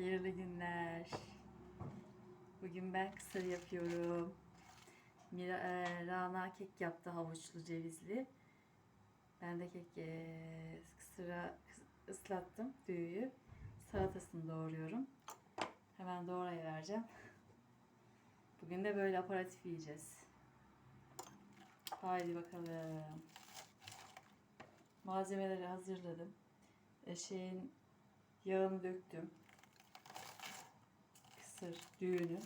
Hayırlı günler. Bugün ben kısır yapıyorum. Mira, e, Rana kek yaptı havuçlu cevizli. Ben de kek e, kısıra kıs- ıslattım düğüyü. Salatasını doğruyorum. Hemen doğraya vereceğim. Bugün de böyle aparatif yiyeceğiz. Haydi bakalım. Malzemeleri hazırladım. E, şeyin yağını döktüm. Kısır düğünü.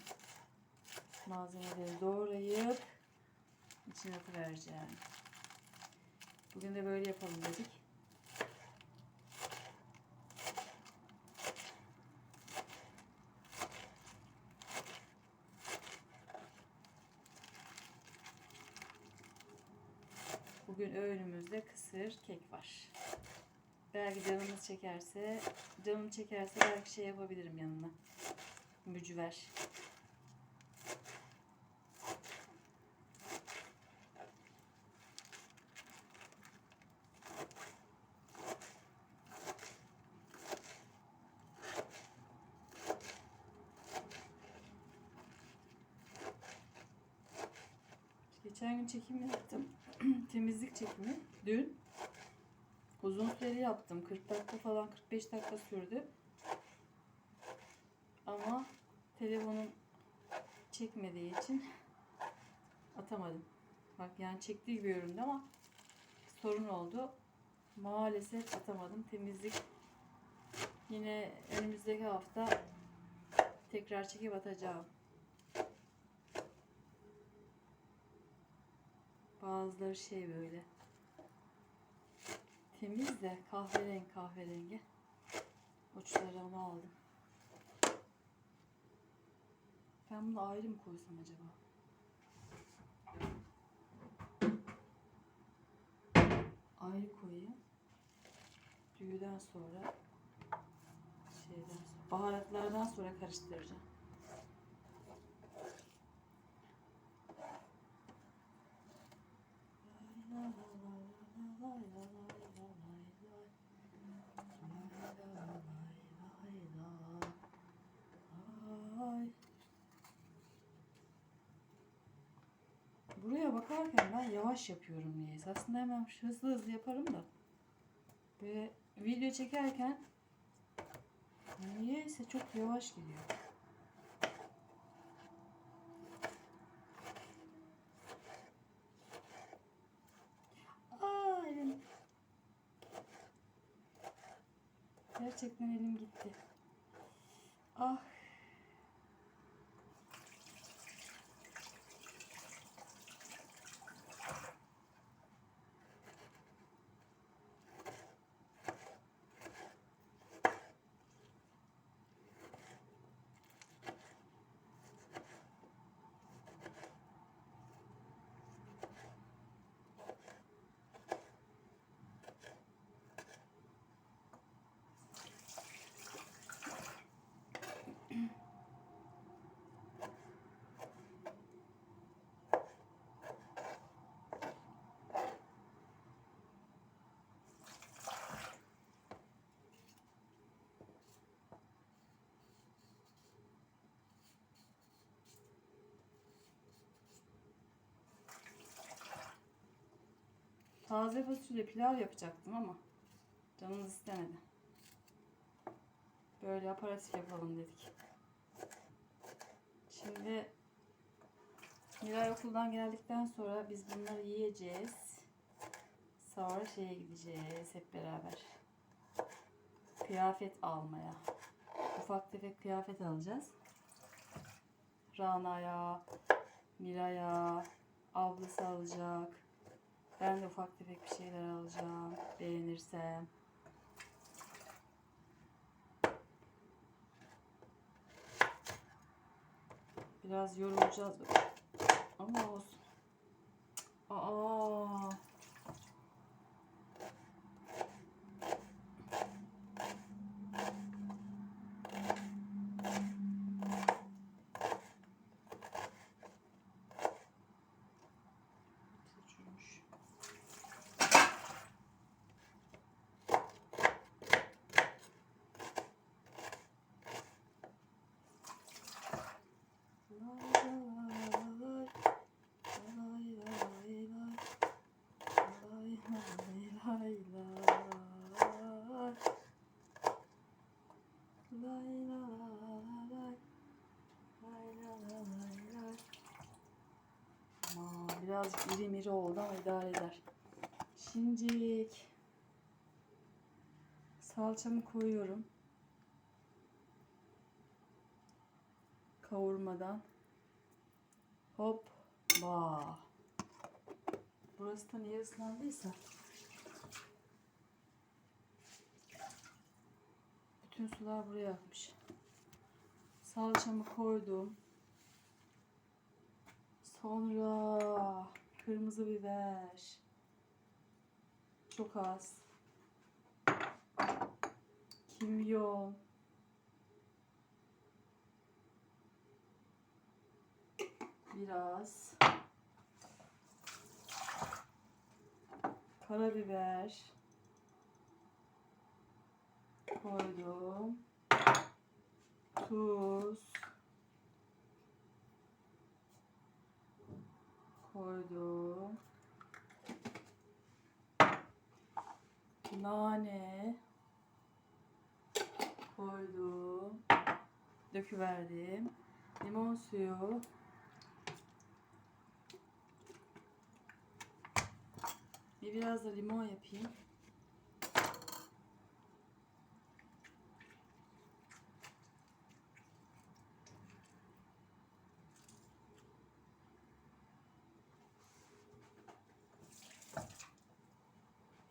Malzemeleri doğrayıp içine vereceğim. Bugün de böyle yapalım dedik. Bugün öğünümüzde kısır kek var. Belki canımız çekerse, canım çekerse belki şey yapabilirim yanına. Mücver. Geçen gün çekim yaptım. Temizlik çekimi. Dün. Uzun süreli yaptım. 40 dakika falan 45 dakika sürdü. Ama telefonum çekmediği için atamadım. Bak yani çektiği gibi göründü ama sorun oldu. Maalesef atamadım. Temizlik yine önümüzdeki hafta tekrar çekip atacağım. Bazıları şey böyle. Temiz de kahverengi kahverengi. Uçlarını aldım. Ben bunu ayrı mı koysam acaba? Ayrı koyayım. Düğüden sonra şeyden sonra, baharatlardan sonra karıştıracağım. Bakarken ben yavaş yapıyorum niyeyse. Aslında hemen hızlı hızlı yaparım da. Ve video çekerken niyeyse çok yavaş gidiyor. Aa elim. Gerçekten elim gitti. Ah. Taze fasulye pilav yapacaktım ama canımız istemedi. Böyle aparatif yapalım dedik. Şimdi Miray okuldan geldikten sonra biz bunları yiyeceğiz. Sonra şeye gideceğiz hep beraber. Kıyafet almaya. Ufak tefek kıyafet alacağız. Rana'ya, Miray'a, ablası alacak. Ben de ufak tefek bir şeyler alacağım. Beğenirsem. Biraz yorulacağız. Ama olsun. Birazcık iri miri oldu ama idare eder. Şimdi salçamı koyuyorum. Kavurmadan. Hop. Ba. Burası da niye ıslandıysa. Bütün sular buraya akmış. Salçamı koydum. Sonra kırmızı biber. Çok az. Kimyon. Biraz. Karabiber. Koydum. Tuz. Koydum. Nane. Koydum. Döküverdim. Limon suyu. Bir biraz da limon yapayım.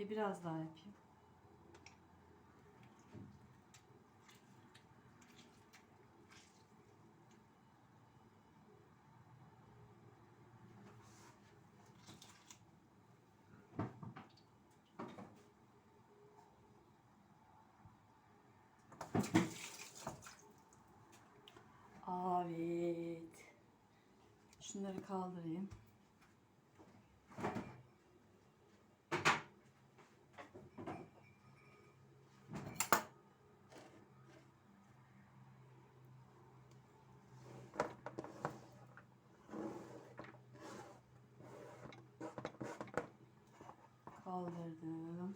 Bir biraz daha yapayım. Evet. Şunları kaldırayım. Kaldırdım.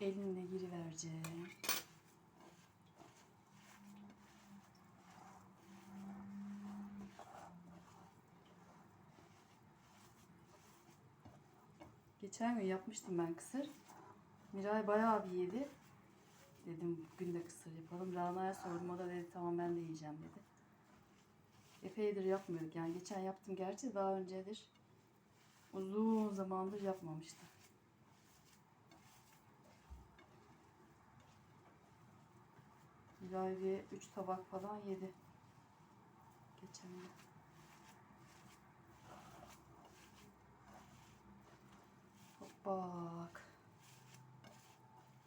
Elimle girivereceğim. Geçen gün yapmıştım ben kısır. Miray bayağı bir yedi. Dedim bugün de kısır yapalım. Rana'ya sordum o da dedi tamam ben de yiyeceğim dedi. Epeydir yapmıyorduk yani geçen yaptım gerçi daha öncedir. Uzun zamandır yapmamıştım. Miray bir üç tabak falan yedi. Geçen gün. Bak.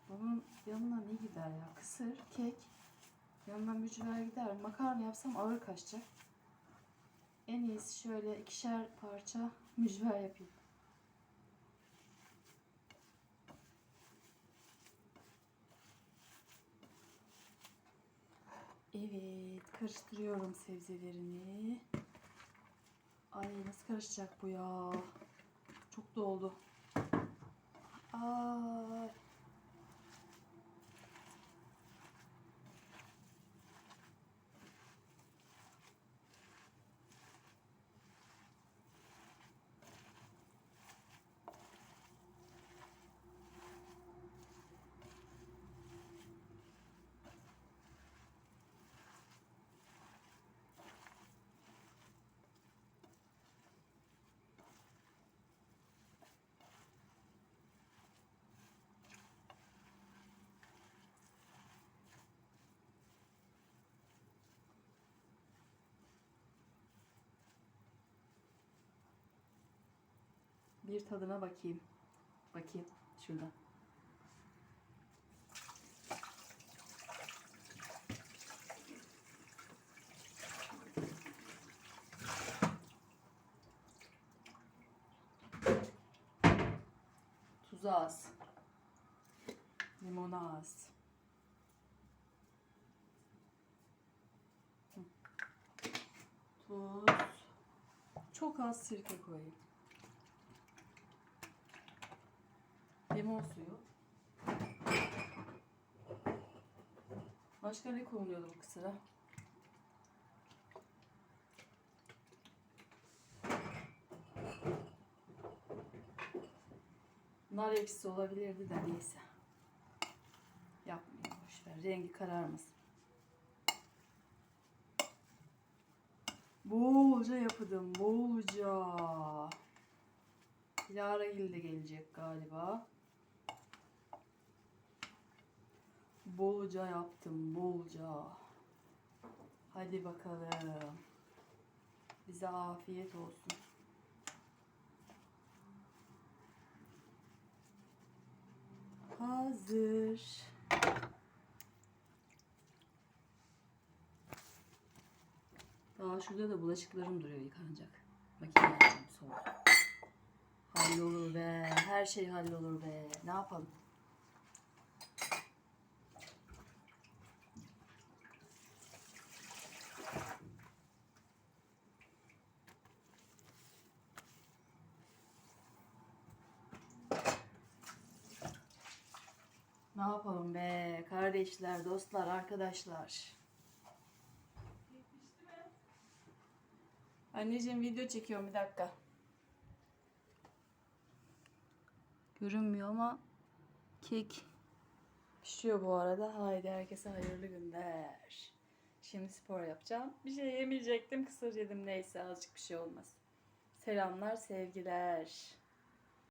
Bunun yanına ne gider ya? Kısır, kek. Yanına mücver gider. Makarna yapsam ağır kaçacak. En iyisi şöyle ikişer parça mücver yapayım. Evet, karıştırıyorum sebzelerini. Ay nasıl karışacak bu ya? Çok doldu. Ay. Bir tadına bakayım. Bakayım şurada. Tuzu az. Limonu az. Tuz. Çok az sirke koyayım. Limon suyu. Başka ne konuluyordu bu kısıra? Nar ekşisi olabilirdi de neyse. Yapmayayım boşver. Rengi kararmasın. Bolca yapıdım. Bolca. Gil de gelecek galiba. Bolca yaptım. Bolca. Hadi bakalım. Bize afiyet olsun. Hazır. Daha şurada da bulaşıklarım duruyor yıkanacak. Makine açayım soğuk. Hallolur be. Her şey hallolur be. Ne yapalım? Ne yapalım be kardeşler, dostlar, arkadaşlar. Anneciğim video çekiyorum bir dakika. Görünmüyor ama kek pişiyor bu arada. Haydi herkese hayırlı günler. Şimdi spor yapacağım. Bir şey yemeyecektim. Kısır yedim neyse azıcık bir şey olmaz. Selamlar, sevgiler.